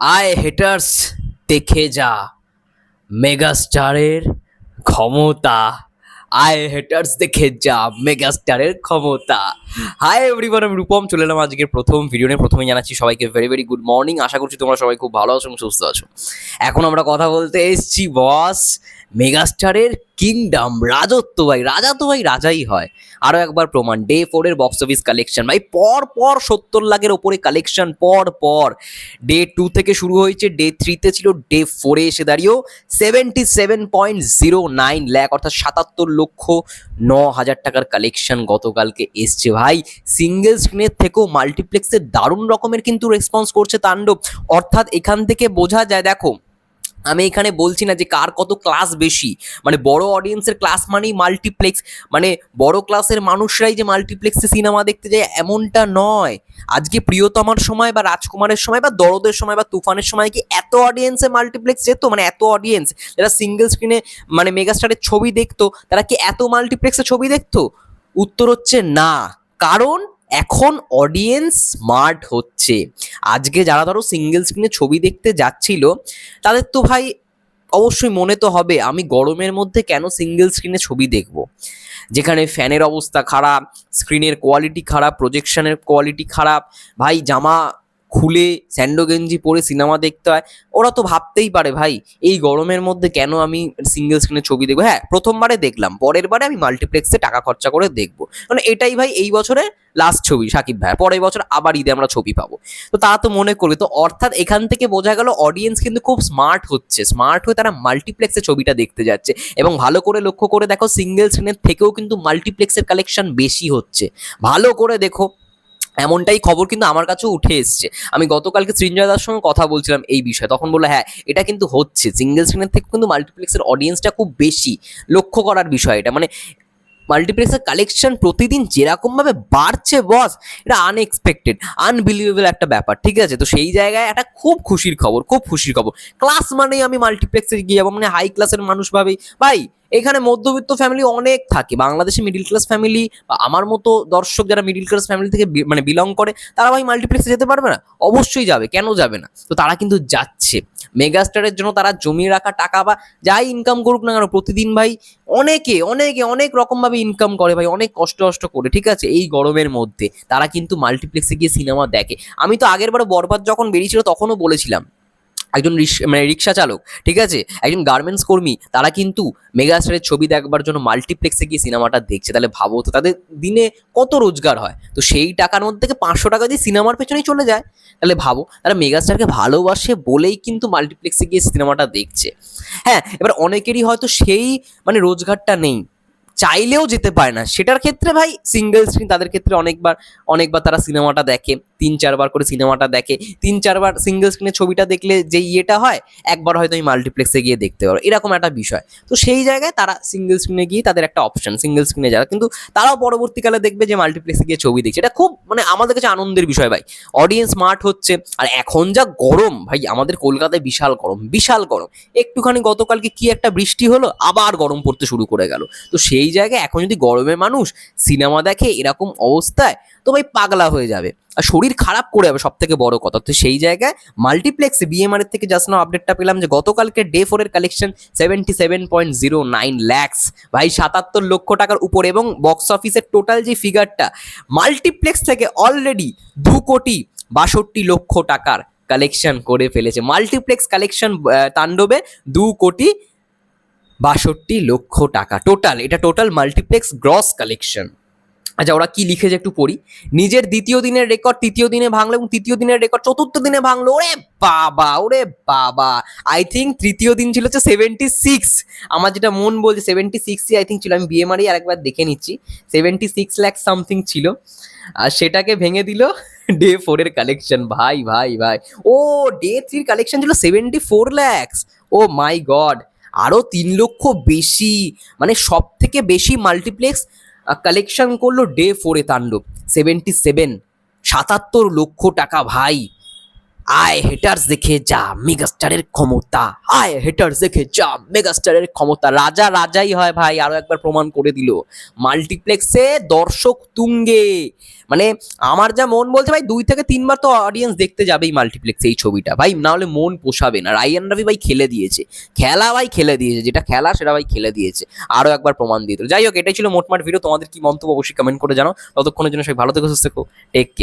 আয় হেটার্স দেখে যা। মেগাস্টারের ক্ষমতা। আয় হেটার্স দেখে যা। মেগাস্টারের ক্ষমতা। হাই এভরিওয়ান আমি রূপম চলে এলাম আজকের প্রথম ভিডিও নিয়ে। প্রথমে জানাচ্ছি সবাইকে ভেরি ভেরি গুড মর্নিং আশা করছি তোমরা সবাই খুব ভালো আছো সুস্থ আছো। এখন আমরা কথা বলতে এসছি বস মেগাস্টারের কিংডম রাজত্ব ভাই। রাজা তো ভাই, রাজাই হয়। আরও একবার প্রমাণ ডে ফোরের বক্স অফিস কালেকশন ভাই, পর পর সত্তর লাখের ওপরে কালেকশন পর পর। ডে টু থেকে শুরু হয়েছে ডে থ্রিতে ছিল ডে ফোরে এসে দাঁড়িয়েও seventy seven point zero nine lakh অর্থাৎ সাতাত্তর লক্ষ ন হাজার টাকার কালেকশন গতকালকে এসছে ভাই সিঙ্গেল স্ক্রিনের থেকেও মাল্টিপ্লেক্সের দারুণ রকমের কিন্তু রেসপন্স করছে তাণ্ডব। অর্থাৎ এখান থেকে বোঝা যায়, দেখো, আমি এখানে বলছি না যে কার কত ক্লাস বেশি। মানে বড় অডিয়েন্সের ক্লাস মানেই মাল্টিপ্লেক্স মানে বড় ক্লাসের মানুষরাই যে মাল্টিপ্লেক্সে সিনেমা দেখতে যায়, এমনটা নয়। আজকে প্রিয়তমার সময় বা রাজকুমারের সময় বা দরদের সময় বা তুফানের সময় কি এত অডিয়েন্সে মাল্টিপ্লেক্স যেত? মানে এত অডিয়েন্স যারা সিঙ্গেল স্ক্রিনে মানে মেগাস্টারের ছবি দেখতো, তারা কি এত মাল্টিপ্লেক্সে ছবি দেখতো? উত্তর হচ্ছে না। কারণ এখন অডিয়েন্স স্মার্ট হচ্ছে। আজকে যারা ধরো সিঙ্গেল স্ক্রিনে ছবি দেখতে যাচ্ছিল, তাদের তো ভাই অবশ্যই মনে তো হবে, আমি গরমের মধ্যে কেন সিঙ্গেল স্ক্রিনে ছবি দেখব? যেখানে ফ্যানের অবস্থা খারাপ স্ক্রিনের কোয়ালিটি খারাপ প্রজেকশনের কোয়ালিটি খারাপ, ভাই জামা খুলে স্যান্ডো গেঞ্জি পরে সিনেমা দেখতে হয়। ওরা তো ভাবতেই পারে, ভাই, এই গরমের মধ্যে কেন আমি সিঙ্গেল স্ক্রিনে ছবি দেখব? হ্যাঁ প্রথমবারে দেখলাম, পরের বারে আমি মাল্টিপ্লেক্সে টাকা খরচা করে দেখব। মানে এটাই ভাই এই বছরে লাস্ট ছবি সাকিব ভাই, পরের বছর আবার ঈদে আমরা ছবি পাবো। তো তা তো মনে করবে, তো অর্থাৎ এখান থেকে বোঝা গেল অডিয়েন্স কিন্তু খুব স্মার্ট হচ্ছে স্মার্ট হয়ে তারা মাল্টিপ্লেক্সে ছবিটা দেখতে যাচ্ছে। এবং ভালো করে লক্ষ্য করে দেখো সিঙ্গেল স্ক্রিনের থেকেও কিন্তু মাল্টিপ্লেক্সের কালেকশন বেশি হচ্ছে। ভালো করে দেখো এমনটাই খবর কিন্তু আমার কাছেও উঠে এসছে। আমি গতকালকে সৃঞ্জয় দার সঙ্গে কথা বলছিলাম এই বিষয়ে। তখন বলল হ্যাঁ এটা কিন্তু হচ্ছে। সিঙ্গেল স্ক্রিনের থেকে কিন্তু মাল্টিপ্লেক্সের অডিয়েন্সটা খুব বেশি। লক্ষ্য করার বিষয় এটা মানে মাল্টিপ্লেক্সের কালেকশন প্রতিদিন যেরকমভাবে বাড়ছে বস এটা আনএক্সপেক্টেড আনবিলিভেবল একটা ব্যাপার। ঠিক আছে? তো সেই জায়গায় একটা খুব খুশির খবর, খুব খুশির খবর। ক্লাস মানেই আমি মাল্টিপ্লেক্সে গিয়ে যাব। মানে হাই ক্লাসের মানুষ ভাবেই, ভাই এখানে মধ্যবিত্ত ফ্যামিলি অনেক থাকে। বাংলাদেশে মিডিল ক্লাস ফ্যামিলি বা আমার মতো দর্শক যারা মিডিল ক্লাস ফ্যামিলি থেকে মানে বিলং করে, তারা ভাই মাল্টিপ্লেক্সে যেতে পারবে না? অবশ্যই যাবে। কেন যাবে না? তো তারা কিন্তু যাচ্ছে। মেগাস্টারের জন্য তারা জমিয়ে রাখা টাকা বা যাই ইনকাম করুক না কেন, প্রতিদিন ভাই অনেকে অনেকে অনেক রকমভাবে ইনকাম করে ভাই, অনেক কষ্ট কষ্ট করে, ঠিক আছে? এই গরমের মধ্যে তারা কিন্তু মাল্টিপ্লেক্সে গিয়ে সিনেমা দেখে। আমি তো আগের বার বরবাদ যখন বেরিয়েছিল তখনও বলেছিলাম একজন মানে রিক্সা চালক, ঠিক আছে? একজন গার্মেন্টস কর্মী, তারা কিন্তু মেগাস্টারের ছবি দেখবার জন্য মাল্টিপ্লেক্সে গিয়ে সিনেমাটা দেখছে। তাহলে ভাবো তো, তাদের দিনে কত রোজগার হয়? তো সেই টাকার মধ্যে থেকে পাঁচশো টাকা দিয়ে সিনেমার পেছনেই চলে যায়। তাহলে ভাবো, তারা মেগাস্টারকে ভালোবাসে বলেই কিন্তু মাল্টিপ্লেক্সে গিয়ে সিনেমাটা দেখছে। হ্যাঁ এবার অনেকেরই হয়তো সেই মানে রোজগারটা নেই। চাইলেও যেতে পারে না। সেটার ক্ষেত্রে ভাই সিঙ্গেল স্ক্রিন তাদের ক্ষেত্রে অনেকবার অনেকবার তারা সিনেমাটা দেখে। তিন চারবার করে সিনেমাটা দেখে, তিন চারবার সিঙ্গেল স্ক্রিনে ছবিটা দেখলে যে ইয়েটা হয়, একবার হয়তো আমি মাল্টিপ্লেক্সে গিয়ে দেখতে পারো এরকম একটা বিষয়। তো সেই জায়গায় তারা সিঙ্গেল স্ক্রিনে গিয়ে তাদের একটা অপশন সিঙ্গেল স্ক্রিনে যারা। কিন্তু তারাও পরবর্তীকালে দেখবে যে মাল্টিপ্লেক্সে গিয়ে ছবি দেখছে। এটা খুব মানে আমাদের কাছে আনন্দের বিষয় ভাই। অডিয়েন্স স্মার্ট হচ্ছে। আর এখন যা গরম ভাই, আমাদের কলকাতায় বিশাল গরম বিশাল গরম। একটুখানি গতকালকে কি একটা বৃষ্টি হলো, আবার গরম পড়তে শুরু করে গেল। তো সেই জায়গায় এখন যদি গরমের মানুষ সিনেমা দেখে এরকম অবস্থায়, তো ভাই পাগলা হয়ে যাবে। শরীর খারাপ করে যাবে সব থেকে বড় কথা। তো সেই জায়গায় মাল্টিপ্লেক্সে বিএমআর থেকে জাস্ট না আপডেটটা পেলাম যে গতকালকে ডে ফোরের collection seventy seven point zero nine lakhs ভাই, সাতাত্তর লক্ষ টাকার উপর এবং বক্স অফিসের টোটাল যে ফিগারটা মাল্টিপ্লেক্স থেকে অলরেডি দু কোটি বাষট্টি লক্ষ টাকার কালেকশন করে ফেলেছে। মাল্টিপ্লেক্স কালেকশন তাণ্ডবে দু কোটি বাষট্টি লক্ষ টাকা। টোটাল এটা টোটাল মাল্টিপ্লেক্স গ্রস কালেকশন আচ্ছা ওরা কি লিখেছে একটু পড়ি। নিজের দ্বিতীয় দিনের রেকর্ড তৃতীয় দিনে ভাঙলো এবং তৃতীয় দিনের রেকর্ড চতুর্থ দিনে ভাঙলো। ওরে বাবা ওরে বাবা। আই থিঙ্ক তৃতীয় দিন ছিল হচ্ছে সেভেন্টি সিক্স আমার যেটা মন বলছে সেভেন্টি সিক্সই আই থিঙ্ক ছিল। আমি বিএমআরই আরেকবার দেখে নিচ্ছি। সেভেন্টি সিক্স ল্যাক সামথিং ছিল। আর সেটাকে ভেঙে দিল ডে ফোরের কালেকশন ভাই ভাই ভাই। ও ডে থ্রির কালেকশন ছিল seventy four lakhs oh my god আরও তিন লক্ষ বেশি। মানে সব থেকে বেশি মাল্টিপ্লেক্স কালেকশন করল ডে ফোরে তাণ্ডব। সেভেন্টি সেভেন সাতাত্তর লক্ষ টাকা ভাই। আয় হেটার্স দেখে যা মেগাস্টারের ক্ষমতা। আয় হেটার্স দেখে যা মেগাস্টারের ক্ষমতা। রাজা রাজাই হয় ভাই, আরও একবার প্রমাণ করে দিল। মাল্টিপ্লেক্সে দর্শক তুঙ্গে। মানে আমার যা মন বলছে ভাই, দুই থেকে তিনবার তো অডিয়েন্স দেখতে যাবেই মাল্টিপ্লেক্সে এই ছবিটা। ভাই, না হলে মন পোষাবে না। রাইয়ান রবি ভাই খেলে দিয়েছে। খেলা ভাই খেলে দিয়েছে। যেটা খেলা, সেটা ভাই খেলে দিয়েছে। আরও একবার প্রমাণ দিয়ে দিল। যাই হোক, এটাই ছিল মোটমাট ভিডিও তোমাদের কি মন্তব্য অবশ্যই কমেন্ট করে জানো ততক্ষণের জন্য সবাই ভালো থেকো, সুস্থ থেকো। Take care